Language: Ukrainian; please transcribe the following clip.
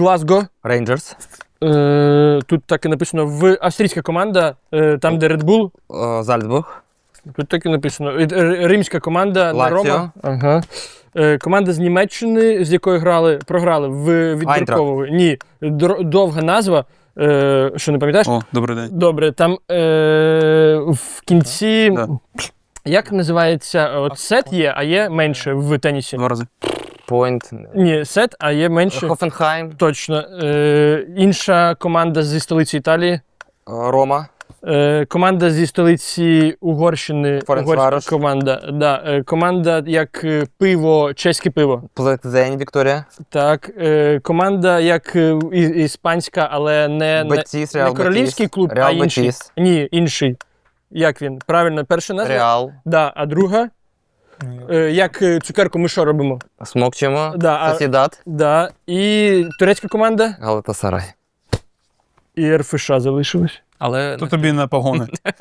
Глазго. Рейнджерс. Е, тут так і написано в австрійська команда, е, там, де Red Bull. Е, Зальцбург. Тут так і написано. Е, Римська команда на Лаціо. Рома. Ага. Е, команда з Німеччини, з якою грали, програли в відбіркової. Ні, довга назва. Е, що не пам'ятаєш? О, добрий день. Добре, там е, в кінці. Да. Як називається? От сет є, а є менше в тенісі. Два рази. Пойнт. Ні, сет, а є менше. Хофенхайм. Точно. Е, інша команда зі столиці Італії. Е, Рома. Е, команда зі столиці Угорщини. Ференцварош. Команда. Да, е, команда як е, пиво, чеське пиво. Плетзень Вікторія. Так, е, команда як е, і- іспанська, але не, не, Бетіс, не Реал королівський Бетіс. клуб, а Реал інший. Бетіс. Ні, інший. Як він? Правильно, перша назва? Реал. Да, а друга. Е, як е, цукерку ми що робимо? Смокчемо. Да, а- Сосідат. Да. І турецька команда, Галатасарай. і РФШ залишилось. Але То тобі на погони.